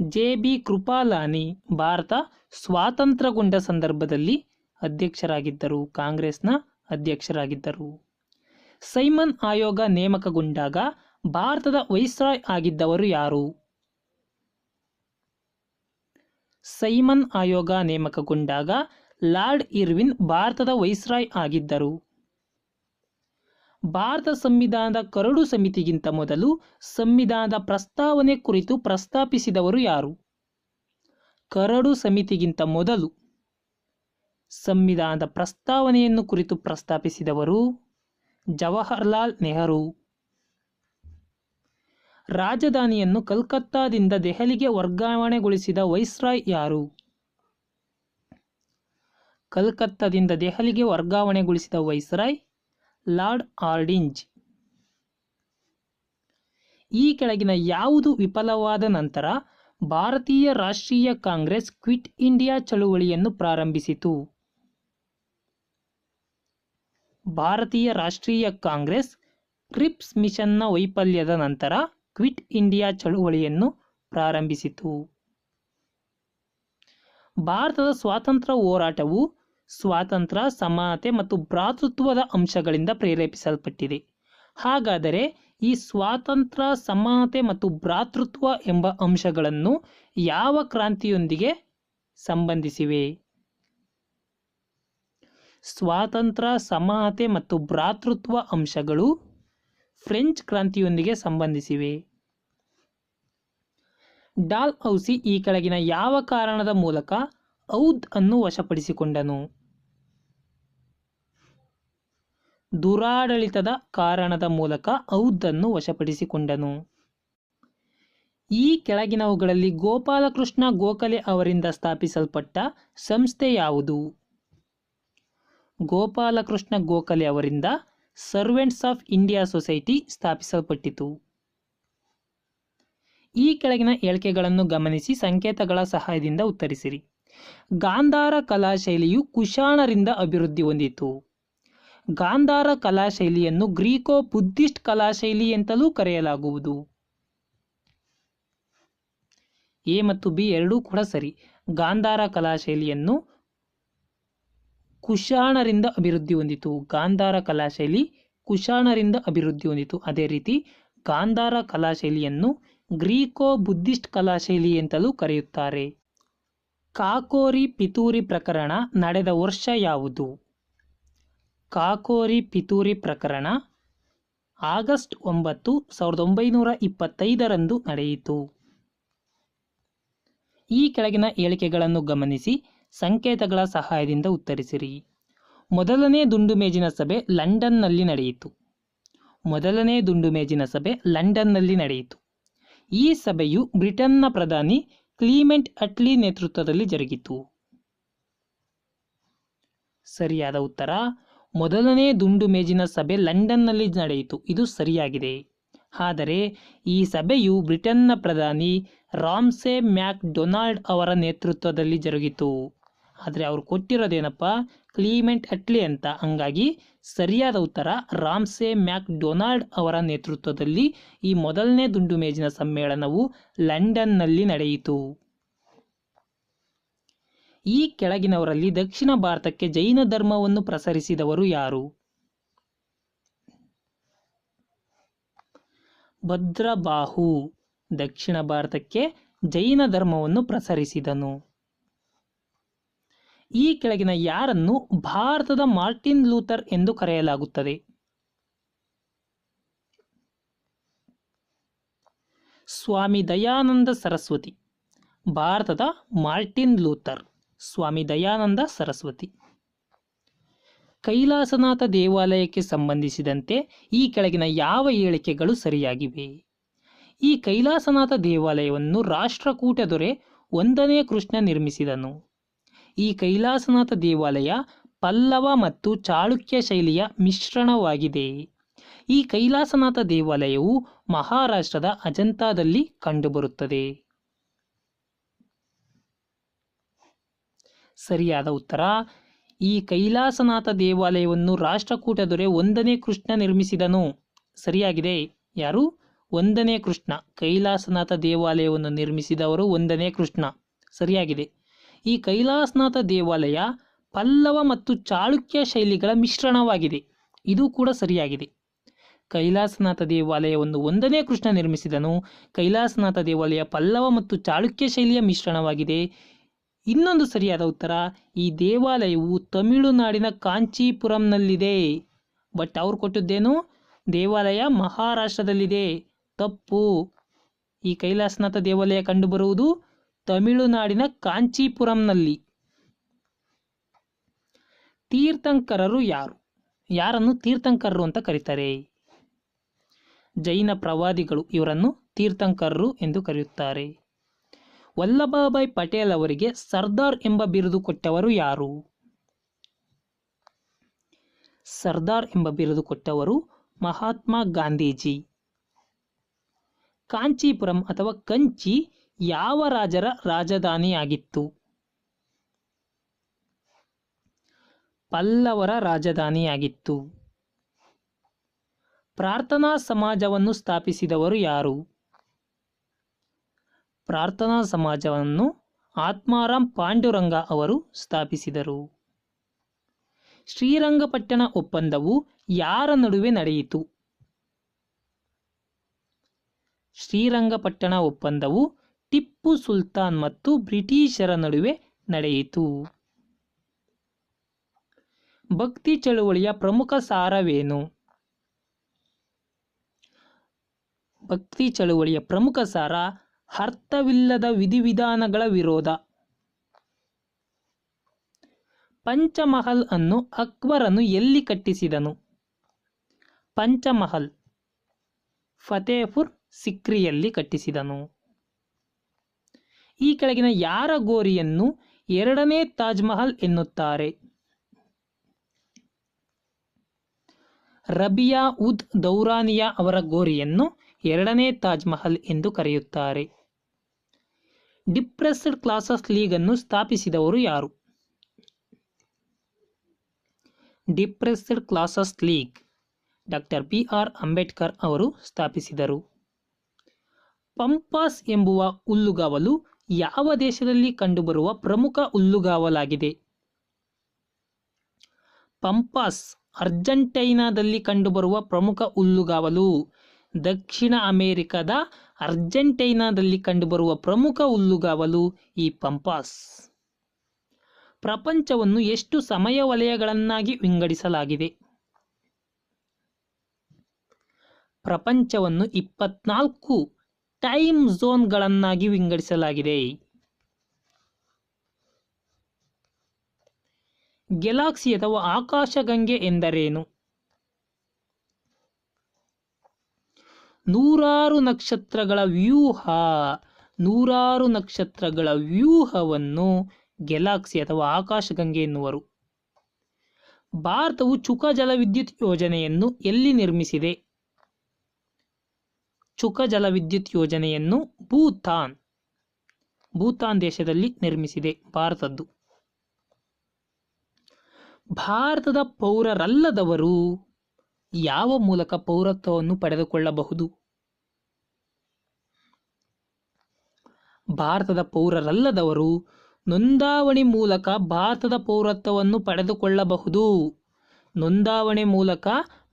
ಜೆ ಬಿ ಕೃಪಾಲಾನಿ ಭಾರತ ಸ್ವಾತಂತ್ರ್ಯಗೊಂಡ ಸಂದರ್ಭದಲ್ಲಿ ಅಧ್ಯಕ್ಷರಾಗಿದ್ದರು, ಕಾಂಗ್ರೆಸ್ನ ಅಧ್ಯಕ್ಷರಾಗಿದ್ದರು. ಸೈಮನ್ ಆಯೋಗ ನೇಮಕಗೊಂಡಾಗ ಭಾರತದ ವೈಸ್ರಾಯ್ ಆಗಿದ್ದವರು ಯಾರು? ಸೈಮನ್ ಆಯೋಗ ನೇಮಕಗೊಂಡಾಗ ಲಾರ್ಡ್ ಇರ್ವಿನ್ ಭಾರತದ ವೈಸ್ರಾಯ್ ಆಗಿದ್ದರು. ಭಾರತ ಸಂವಿಧಾನದ ಕರಡು ಸಮಿತಿಗಿಂತ ಮೊದಲು ಸಂವಿಧಾನದ ಪ್ರಸ್ತಾವನೆ ಕುರಿತು ಪ್ರಸ್ತಾಪಿಸಿದವರು ಯಾರು? ಕರಡು ಸಮಿತಿಗಿಂತ ಮೊದಲು ಸಂವಿಧಾನದ ಪ್ರಸ್ತಾವನೆಯನ್ನು ಕುರಿತು ಪ್ರಸ್ತಾಪಿಸಿದವರು ಜವಾಹರ್ಲಾಲ್ ನೆಹರು. ರಾಜಧಾನಿಯನ್ನು ಕಲ್ಕತ್ತಾದಿಂದ ದೆಹಲಿಗೆ ವರ್ಗಾವಣೆಗೊಳಿಸಿದ ವೈಸ್ರಾಯ್ ಯಾರು? ಕಲ್ಕತ್ತಾದಿಂದ ದೆಹಲಿಗೆ ವರ್ಗಾವಣೆಗೊಳಿಸಿದ ವೈಸ್ರಾಯ್ ಲಾರ್ಡ್ ಆರ್ಡಿಂಜ್. ಈ ಕೆಳಗಿನ ಯಾವುದು ವಿಫಲವಾದ ನಂತರ ಭಾರತೀಯ ರಾಷ್ಟ್ರೀಯ ಕಾಂಗ್ರೆಸ್ ಕ್ವಿಟ್ ಇಂಡಿಯಾ ಚಳುವಳಿಯನ್ನು ಪ್ರಾರಂಭಿಸಿತು. ಭಾರತೀಯ ರಾಷ್ಟ್ರೀಯ ಕಾಂಗ್ರೆಸ್ ಕ್ರಿಪ್ಸ್ ಮಿಷನ್ನ ವೈಫಲ್ಯದ ನಂತರ ಕ್ವಿಟ್ ಇಂಡಿಯಾ ಚಳುವಳಿಯನ್ನು ಪ್ರಾರಂಭಿಸಿತು. ಭಾರತದ ಸ್ವಾತಂತ್ರ್ಯ ಹೋರಾಟವು ಸ್ವಾತಂತ್ರ್ಯ, ಸಮಾನತೆ ಮತ್ತು ಭ್ರಾತೃತ್ವದ ಅಂಶಗಳಿಂದ ಪ್ರೇರೇಪಿಸಲ್ಪಟ್ಟಿದೆ. ಹಾಗಾದರೆ ಈ ಸ್ವಾತಂತ್ರ್ಯ, ಸಮಾನತೆ ಮತ್ತು ಭ್ರಾತೃತ್ವ ಎಂಬ ಅಂಶಗಳನ್ನು ಯಾವ ಕ್ರಾಂತಿಯೊಂದಿಗೆ ಸಂಬಂಧಿಸಿವೆ? ಸ್ವಾತಂತ್ರ್ಯ, ಸಮಾನತೆ ಮತ್ತು ಭ್ರಾತೃತ್ವ ಅಂಶಗಳು ಫ್ರೆಂಚ್ ಕ್ರಾಂತಿಯೊಂದಿಗೆ ಸಂಬಂಧಿಸಿವೆ. ಡಾಲ್ ಔಸಿ ಈ ಕೆಳಗಿನ ಯಾವ ಕಾರಣದ ಮೂಲಕ ಔದ್ ಅನ್ನು ವಶಪಡಿಸಿಕೊಂಡನು? ದುರಾಡಳಿತದ ಕಾರಣದ ಮೂಲಕ ಔದ್ ಅನ್ನು ವಶಪಡಿಸಿಕೊಂಡನು. ಈ ಕೆಳಗಿನವುಗಳಲ್ಲಿ ಗೋಪಾಲಕೃಷ್ಣ ಗೋಖಲೆ ಅವರಿಂದ ಸ್ಥಾಪಿಸಲ್ಪಟ್ಟ ಸಂಸ್ಥೆ ಯಾವುದು? ಗೋಪಾಲಕೃಷ್ಣ ಗೋಖಲೆ ಅವರಿಂದ ಸರ್ವೆಂಟ್ಸ್ ಆಫ್ ಇಂಡಿಯಾ ಸೊಸೈಟಿ ಸ್ಥಾಪಿಸಲ್ಪಟ್ಟಿತು. ಈ ಕೆಳಗಿನ ಹೇಳಿಕೆಗಳನ್ನು ಗಮನಿಸಿ ಸಂಕೇತಗಳ ಸಹಾಯದಿಂದ ಉತ್ತರಿಸಿರಿ. ಗಾಂಧಾರ ಕಲಾಶೈಲಿಯು ಕುಶಾಣರಿಂದ ಅಭಿವೃದ್ಧಿ ಹೊಂದಿತು. ಗಾಂಧಾರ ಕಲಾಶೈಲಿಯನ್ನು ಗ್ರೀಕೋ ಬುದ್ಧಿಸ್ಟ್ ಕಲಾಶೈಲಿ ಅಂತಲೂ ಕರೆಯಲಾಗುವುದು. ಎ ಮತ್ತು ಬಿ ಎರಡೂ ಕೂಡ ಸರಿ. ಗಾಂಧಾರ ಕಲಾಶೈಲಿಯನ್ನು ಕುಶಾಣರಿಂದ ಅಭಿವೃದ್ಧಿ ಹೊಂದಿತು. ಗಾಂಧಾರ ಕಲಾಶೈಲಿ ಕುಶಾಣರಿಂದ ಅಭಿವೃದ್ಧಿ ಹೊಂದಿತು. ಅದೇ ರೀತಿ ಗಾಂಧಾರ ಕಲಾಶೈಲಿಯನ್ನು ಗ್ರೀಕೋ ಬುದ್ಧಿಸ್ಟ್ ಕಲಾಶೈಲಿ ಅಂತಲೂ ಕರೆಯುತ್ತಾರೆ. ಕಾಕೋರಿ ಪಿತೂರಿ ಪ್ರಕರಣ ನಡೆದ ವರ್ಷ ಯಾವುದು? ಕಾಕೋರಿ ಪಿತೂರಿ ಪ್ರಕರಣ ಆಗಸ್ಟ್ ಒಂಬತ್ತು, ಸಾವಿರದ ಒಂಬೈನೂರ ಇಪ್ಪತ್ತೈದರಂದು ನಡೆಯಿತು. ಈ ಕೆಳಗಿನ ಹೇಳಿಕೆಗಳನ್ನು ಗಮನಿಸಿ. ಸಂಕೇತಗಳ ಸಹಾಯದಿಂದ ಉತ್ತರಿಸಿರಿ. ಮೊದಲನೇ ದುಂಡು ಮೇಜಿನ ಸಭೆ ಲಂಡನ್ನಲ್ಲಿ ನಡೆಯಿತು. ಮೊದಲನೇ ದುಂಡು ಮೇಜಿನ ಸಭೆ ಲಂಡನ್ನಲ್ಲಿ ನಡೆಯಿತು. ಈ ಸಭೆಯು ಬ್ರಿಟನ್ನ ಪ್ರಧಾನಿ ಕ್ಲೀಮೆಂಟ್ ಅಟ್ಲಿ ನೇತೃತ್ವದಲ್ಲಿ ಜರುಗಿತು. ಸರಿಯಾದ ಉತ್ತರ, ಮೊದಲನೇ ದುಂಡು ಮೇಜಿನ ಸಭೆ ಲಂಡನ್ನಲ್ಲಿ ನಡೆಯಿತು. ಇದು ಸರಿಯಾಗಿದೆ. ಆದರೆ, ಈ ಸಭೆಯು ಬ್ರಿಟನ್ನ ಪ್ರಧಾನಿ ರಾಮ್ಸೆ ಮ್ಯಾಕ್ ಡೊನಾಲ್ಡ್ ಅವರ ನೇತೃತ್ವದಲ್ಲಿ ಜರುಗಿತು. ಆದರೆ ಅವರು ಕೊಟ್ಟಿರೋದೇನಪ್ಪ? ಕ್ಲೀಮೆಂಟ್ ಅಟ್ಲಿ ಅಂತ. ಹಂಗಾಗಿ ಸರಿಯಾದ ಉತ್ತರ ರಾಮ್ಸೆ ಮ್ಯಾಕ್ ಡೊನಾಲ್ಡ್ ಅವರ ನೇತೃತ್ವದಲ್ಲಿ ಈ ಮೊದಲನೇ ದುಂಡು ಮೇಜಿನ ಸಮ್ಮೇಳನವು ಲಂಡನ್ನಲ್ಲಿ ನಡೆಯಿತು. ಈ ಕೆಳಗಿನವರಲ್ಲಿ ದಕ್ಷಿಣ ಭಾರತಕ್ಕೆ ಜೈನ ಧರ್ಮವನ್ನು ಪ್ರಸರಿಸಿದವರು ಯಾರು? ಭದ್ರಬಾಹು. ದಕ್ಷಿಣ ಭಾರತಕ್ಕೆ ಜೈನ ಧರ್ಮವನ್ನು ಪ್ರಸರಿಸಿದನು. ಈ ಕೆಳಗಿನ ಯಾರನ್ನು ಭಾರತದ ಮಾರ್ಟಿನ್ ಲೂಥರ್ ಎಂದು ಕರೆಯಲಾಗುತ್ತದೆ. ಸ್ವಾಮಿ ದಯಾನಂದ ಸರಸ್ವತಿ, ಭಾರತದ ಮಾರ್ಟಿನ್ ಲೂಥರ್, ಸ್ವಾಮಿ ದಯಾನಂದ ಸರಸ್ವತಿ. ಕೈಲಾಸನಾಥ ದೇವಾಲಯಕ್ಕೆ ಸಂಬಂಧಿಸಿದಂತೆ ಈ ಕೆಳಗಿನ ಯಾವ ಹೇಳಿಕೆಗಳು ಸರಿಯಾಗಿವೆ? ಈ ಕೈಲಾಸನಾಥ ದೇವಾಲಯವನ್ನು ರಾಷ್ಟ್ರಕೂಟ ದೊರೆ ಒಂದನೇ ಕೃಷ್ಣ ನಿರ್ಮಿಸಿದನು. ಈ ಕೈಲಾಸನಾಥ ದೇವಾಲಯ ಪಲ್ಲವ ಮತ್ತು ಚಾಳುಕ್ಯ ಶೈಲಿಯ ಮಿಶ್ರಣವಾಗಿದೆ. ಈ ಕೈಲಾಸನಾಥ ದೇವಾಲಯವು ಮಹಾರಾಷ್ಟ್ರದ ಅಜಂತಾದಲ್ಲಿ ಕಂಡುಬರುತ್ತದೆ. ಸರಿಯಾದ ಉತ್ತರ, ಈ ಕೈಲಾಸನಾಥ ದೇವಾಲಯವನ್ನು ರಾಷ್ಟ್ರಕೂಟ ದೊರೆ ಒಂದನೇ ಕೃಷ್ಣ ನಿರ್ಮಿಸಿದನು. ಸರಿಯಾಗಿದೆ. ಯಾರು? ಒಂದನೇ ಕೃಷ್ಣ. ಕೈಲಾಸನಾಥ ದೇವಾಲಯವನ್ನು ನಿರ್ಮಿಸಿದವರು ಒಂದನೇ ಕೃಷ್ಣ. ಸರಿಯಾಗಿದೆ. ಈ ಕೈಲಾಸನಾಥ ದೇವಾಲಯ ಪಲ್ಲವ ಮತ್ತು ಚಾಳುಕ್ಯ ಶೈಲಿಗಳ ಮಿಶ್ರಣವಾಗಿದೆ. ಇದು ಕೂಡ ಸರಿಯಾಗಿದೆ. ಕೈಲಾಸನಾಥ ದೇವಾಲಯವನ್ನು ಒಂದನೇ ಕೃಷ್ಣ ನಿರ್ಮಿಸಿದನು. ಕೈಲಾಸನಾಥ ದೇವಾಲಯ ಪಲ್ಲವ ಮತ್ತು ಚಾಳುಕ್ಯ ಶೈಲಿಯ ಮಿಶ್ರಣವಾಗಿದೆ. ಇನ್ನೊಂದು ಸರಿಯಾದ ಉತ್ತರ, ಈ ದೇವಾಲಯವು ತಮಿಳುನಾಡಿನ ಕಾಂಚೀಪುರಂನಲ್ಲಿದೆ. ಬಟ್ ಅವ್ರು ಕೊಟ್ಟದ್ದೇನು? ದೇವಾಲಯ ಮಹಾರಾಷ್ಟ್ರದಲ್ಲಿದೆ. ತಪ್ಪು. ಈ ಕೈಲಾಸನಾಥ ದೇವಾಲಯ ಕಂಡುಬರುವುದು ತಮಿಳುನಾಡಿನ ಕಾಂಚೀಪುರಂನಲ್ಲಿ. ತೀರ್ಥಂಕರರು ಯಾರು? ಯಾರನ್ನು ತೀರ್ಥಂಕರರು ಅಂತ ಕರೀತಾರೆ? ಜೈನ ಪ್ರವಾದಿಗಳು ಇವರನ್ನು ತೀರ್ಥಂಕರರು ಎಂದು ಕರೆಯುತ್ತಾರೆ. ವಲ್ಲಭಭಾಯ್ ಪಟೇಲ್ ಅವರಿಗೆ ಸರ್ದಾರ್ ಎಂಬ ಬಿರುದು ಕೊಟ್ಟವರು ಯಾರು? ಸರ್ದಾರ್ ಎಂಬ ಬಿರುದು ಕೊಟ್ಟವರು ಮಹಾತ್ಮ ಗಾಂಧೀಜಿ. ಕಾಂಚೀಪುರಂ ಅಥವಾ ಕಂಚಿ ಯಾವ ರಾಜರ ರಾಜಧಾನಿಯಾಗಿತ್ತು? ಪಲ್ಲವರ ರಾಜಧಾನಿಯಾಗಿತ್ತು. ಪ್ರಾರ್ಥನಾ ಸಮಾಜವನ್ನು ಸ್ಥಾಪಿಸಿದವರು ಯಾರು? ಪ್ರಾರ್ಥನಾ ಸಮಾಜವನ್ನು ಆತ್ಮಾರಾಮ್ ಪಾಂಡುರಂಗ ಅವರು ಸ್ಥಾಪಿಸಿದರು. ಶ್ರೀರಂಗಪಟ್ಟಣ ಒಪ್ಪಂದವು ಯಾರ ನಡುವೆ ನಡೆಯಿತು? ಶ್ರೀರಂಗಪಟ್ಟಣ ಒಪ್ಪಂದವು ಟಿಪ್ಪು ಸುಲ್ತಾನ್ ಮತ್ತು ಬ್ರಿಟಿಷರ ನಡುವೆ ನಡೆಯಿತು. ಭಕ್ತಿ ಚಳುವಳಿಯ ಪ್ರಮುಖ ಸಾರವೇನು? ಭಕ್ತಿ ಚಳುವಳಿಯ ಪ್ರಮುಖ ಸಾರ ಅರ್ಥವಿಲ್ಲದ ವಿಧಿವಿಧಾನಗಳ ವಿರೋಧ. ಪಂಚಮಹಲ್ ಅನ್ನು ಅಕ್ಬರನು ಎಲ್ಲಿ ಕಟ್ಟಿಸಿದನು? ಪಂಚಮಹಲ್, ಫತೇಪುರ್, ಸಿಕ್ರಿಯಲ್ಲಿ ಕಟ್ಟಿಸಿದನು. ಈ ಕೆಳಗಿನ ಯಾರ ಗೋರಿಯನ್ನು ಎರಡನೇ ತಾಜ್ ಮಹಲ್ ಎನ್ನುತ್ತಾರೆ. ರಬಿಯಾ ಉದ್ ದೌರಾನಿಯಾ ಅವರ ಗೋರಿಯನ್ನು ಎರಡನೇ ತಾಜ್ ಮಹಲ್ ಎಂದು ಕರೆಯುತ್ತಾರೆ. ಡಿಪ್ರೆಸ್ಡ್ ಕ್ಲಾಸಸ್ ಲೀಗ್ ಅನ್ನು ಸ್ಥಾಪಿಸಿದವರು ಯಾರು? Depressed classes league. Doctor B R Ambedkar ಅವರು ಸ್ಥಾಪಿಸಿದರು. ಪಂಪಾಸ್ ಎಂಬುವ ಹುಲ್ಲುಗಾವಲು ಯಾವ ದೇಶದಲ್ಲಿ ಕಂಡುಬರುವ ಪ್ರಮುಖ ಹುಲ್ಲುಗಾವಲಾಗಿದೆ ಪಂಪಾಸ್, ಅರ್ಜೆಂಟೈನಾದಲ್ಲಿ ಕಂಡುಬರುವ ಪ್ರಮುಖ ಹುಲ್ಲುಗಾವಲು ದಕ್ಷಿಣ ಅಮೆರಿಕದ ಅರ್ಜೆಂಟೈನಾದಲ್ಲಿ ಕಂಡುಬರುವ ಪ್ರಮುಖ ಹುಲ್ಲುಗಾವಲು ಈ ಪಂಪಾಸ್. ಪ್ರಪಂಚವನ್ನು ಎಷ್ಟು ಸಮಯ ವಲಯಗಳನ್ನಾಗಿ ವಿಂಗಡಿಸಲಾಗಿದೆ? ಪ್ರಪಂಚವನ್ನು ಇಪ್ಪತ್ನಾಲ್ಕು ಟೈಮ್ ಝೋನ್ಗಳನ್ನಾಗಿ ವಿಂಗಡಿಸಲಾಗಿದೆ. ಗೆಲಾಕ್ಸಿ ಅಥವಾ ಆಕಾಶಗಂಗೆ ಎಂದರೇನು? ನೂರಾರು ನಕ್ಷತ್ರಗಳ ವ್ಯೂಹ, ನೂರಾರು ನಕ್ಷತ್ರಗಳ ವ್ಯೂಹವನ್ನು ಗೆಲಾಕ್ಸಿ ಅಥವಾ ಆಕಾಶಗಂಗೆ ಎನ್ನುವರು. ಭಾರತವು ಚುಕ ಜಲವಿದ್ಯುತ್ ಯೋಜನೆಯನ್ನು ಎಲ್ಲಿ ನಿರ್ಮಿಸಿದೆ? ಚುಕ ಜಲವಿದ್ಯುತ್ ಯೋಜನೆಯನ್ನು ಭೂತಾನ್ ಭೂತಾನ್ ದೇಶದಲ್ಲಿ ನಿರ್ಮಿಸಿದೆ ಭಾರತದ್ದು. ಭಾರತದ ಪೌರರಲ್ಲದವರು ಯಾವ ಮೂಲಕ ಪೌರತ್ವವನ್ನು ಪಡೆದುಕೊಳ್ಳಬಹುದು? ಭಾರತದ ಪೌರರಲ್ಲದವರು ನೋಂದಾವಣಿ ಮೂಲಕ ಭಾರತದ ಪೌರತ್ವವನ್ನು ಪಡೆದುಕೊಳ್ಳಬಹುದು. ನೋಂದಾವಣೆ ಮೂಲಕ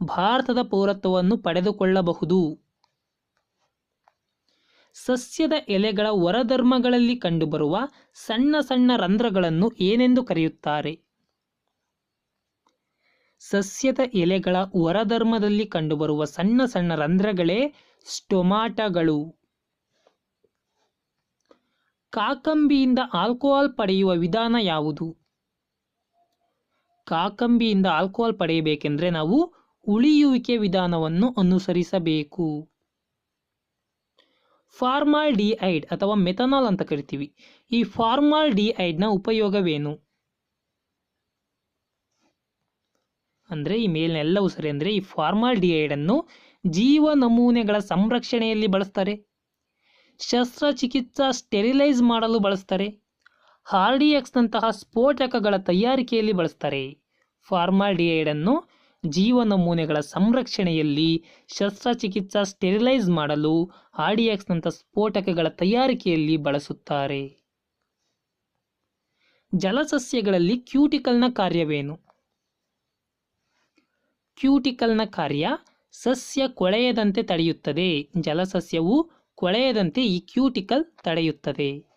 ಭಾರತದ ಪೌರತ್ವವನ್ನು ಪಡೆದುಕೊಳ್ಳಬಹುದು. ಸಸ್ಯದ ಎಲೆಗಳ ಹೊರಧರ್ಮಗಳಲ್ಲಿ ಕಂಡುಬರುವ ಸಣ್ಣ ಸಣ್ಣ ರಂಧ್ರಗಳನ್ನು ಏನೆಂದು ಕರೆಯುತ್ತಾರೆ? ಸಸ್ಯದ ಎಲೆಗಳ ಹೊರಧರ್ಮದಲ್ಲಿ ಕಂಡುಬರುವ ಸಣ್ಣ ಸಣ್ಣ ರಂಧ್ರಗಳೇ ಸ್ಟೊಮಾಟಗಳು. ಕಾಕಂಬಿಯಿಂದ ಆಲ್ಕೋಹಾಲ್ ಪಡೆಯುವ ವಿಧಾನ ಯಾವುದು? ಕಾಕಂಬಿಯಿಂದ ಆಲ್ಕೋಹಾಲ್ ಪಡೆಯಬೇಕೆಂದರೆ ನಾವು ಉಳಿಯುವಿಕೆ ವಿಧಾನವನ್ನು ಅನುಸರಿಸಬೇಕು. ಫಾರ್ಮಾಲ್ ಡಿಐಡ್ ಅಥವಾ ಮೆಥನಾಲ್ ಅಂತ ಕರಿತೀವಿ. ಈ ಫಾರ್ಮಾಲ್ ಡಿಐಡ್ನ ಉಪಯೋಗವೇನು? ಅಂದರೆ ಈ ಮೇಲಿನ ಎಲ್ಲವೂ ಸರಿ ಅಂದರೆ ಈ ಫಾರ್ಮಾಲ್ ಡಿಐಡ್ ಅನ್ನು ಜೀವ ನಮೂನೆಗಳ ಸಂರಕ್ಷಣೆಯಲ್ಲಿ ಬಳಸ್ತಾರೆ. ಶಸ್ತ್ರಚಿಕಿತ್ಸಾ ಸ್ಟೆರಿಲೈಸ್ ಮಾಡಲು ಬಳಸ್ತಾರೆ. ಹಾರ್ಡಿಎಕ್ಸ್ನಂತಹ ಸ್ಫೋಟಕಗಳ ತಯಾರಿಕೆಯಲ್ಲಿ ಬಳಸ್ತಾರೆ. ಫಾರ್ಮಾಲ್ ಡಿಐಡ್ ಅನ್ನು ಜೀವ ನಮೂನೆಗಳ ಸಂರಕ್ಷಣೆಯಲ್ಲಿ ಶಸ್ತ್ರಚಿಕಿತ್ಸಾ ಸ್ಟೆರಿಲೈಸ್ ಮಾಡಲು ಆರ್ಡಿಯಾಕ್ಸ್ನಂಥ ಸ್ಫೋಟಕಗಳ ತಯಾರಿಕೆಯಲ್ಲಿ ಬಳಸುತ್ತಾರೆ. ಜಲಸಸ್ಯಗಳಲ್ಲಿ ಕ್ಯೂಟಿಕಲ್ನ ಕಾರ್ಯವೇನು? ಕ್ಯೂಟಿಕಲ್ನ ಕಾರ್ಯ ಸಸ್ಯ ಕೊಳೆಯದಂತೆ ತಡೆಯುತ್ತದೆ. ಜಲಸಸ್ಯವು ಕೊಳೆಯದಂತೆ ಈ ಕ್ಯೂಟಿಕಲ್ ತಡೆಯುತ್ತದೆ.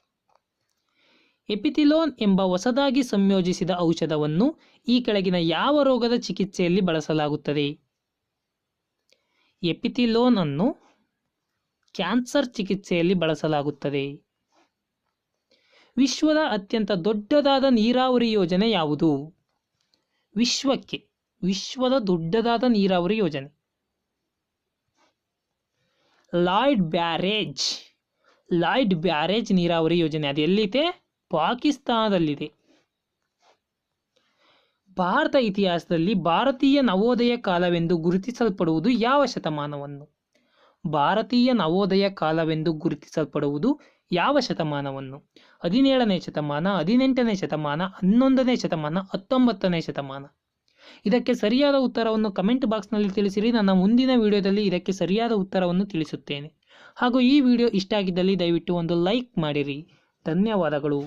ಎಪಿಥಿಲೋನ್ ಎಂಬ ಹೊಸದಾಗಿ ಸಂಯೋಜಿಸಿದ ಔಷಧವನ್ನು ಈ ಕೆಳಗಿನ ಯಾವ ರೋಗದ ಚಿಕಿತ್ಸೆಯಲ್ಲಿ ಬಳಸಲಾಗುತ್ತದೆ? ಎಪಿಥಿಲೋನ್ ಅನ್ನು ಕ್ಯಾನ್ಸರ್ ಚಿಕಿತ್ಸೆಯಲ್ಲಿ ಬಳಸಲಾಗುತ್ತದೆ. ವಿಶ್ವದ ಅತ್ಯಂತ ದೊಡ್ಡದಾದ ನೀರಾವರಿ ಯೋಜನೆ ಯಾವುದು? ವಿಶ್ವಕ್ಕೆ ವಿಶ್ವದ ದೊಡ್ಡದಾದ ನೀರಾವರಿ ಯೋಜನೆ. ಲಾಯ್ಡ್ ಬ್ಯಾರೇಜ್ ಲಾಯ್ಡ್ ಬ್ಯಾರೇಜ್ ನೀರಾವರಿ ಯೋಜನೆ. ಅದು ಎಲ್ಲಿದೆ? ಪಾಕಿಸ್ತಾನದಲ್ಲಿದೆ. ಭಾರತ ಇತಿಹಾಸದಲ್ಲಿ ಭಾರತೀಯ ನವೋದಯ ಕಾಲವೆಂದು ಗುರುತಿಸಲ್ಪಡುವುದು ಯಾವ ಶತಮಾನವನ್ನು? ಭಾರತೀಯ ನವೋದಯ ಕಾಲವೆಂದು ಗುರುತಿಸಲ್ಪಡುವುದು ಯಾವ ಶತಮಾನವನ್ನು? ಹದಿನೇಳನೇ ಶತಮಾನ, ಹದಿನೆಂಟನೇ ಶತಮಾನ, ಹನ್ನೊಂದನೇ ಶತಮಾನ, ಹತ್ತೊಂಬತ್ತನೇ ಶತಮಾನ? ಇದಕ್ಕೆ ಸರಿಯಾದ ಉತ್ತರವನ್ನು ಕಮೆಂಟ್ ಬಾಕ್ಸ್ನಲ್ಲಿ ತಿಳಿಸಿರಿ. ನನ್ನ ಮುಂದಿನ ವಿಡಿಯೋದಲ್ಲಿ ಇದಕ್ಕೆ ಸರಿಯಾದ ಉತ್ತರವನ್ನು ತಿಳಿಸುತ್ತೇನೆ. ಹಾಗೂ ಈ ವಿಡಿಯೋ ಇಷ್ಟ ಆಗಿದ್ದಲ್ಲಿ ದಯವಿಟ್ಟು ಒಂದು ಲೈಕ್ ಮಾಡಿರಿ. ಧನ್ಯವಾದಗಳು.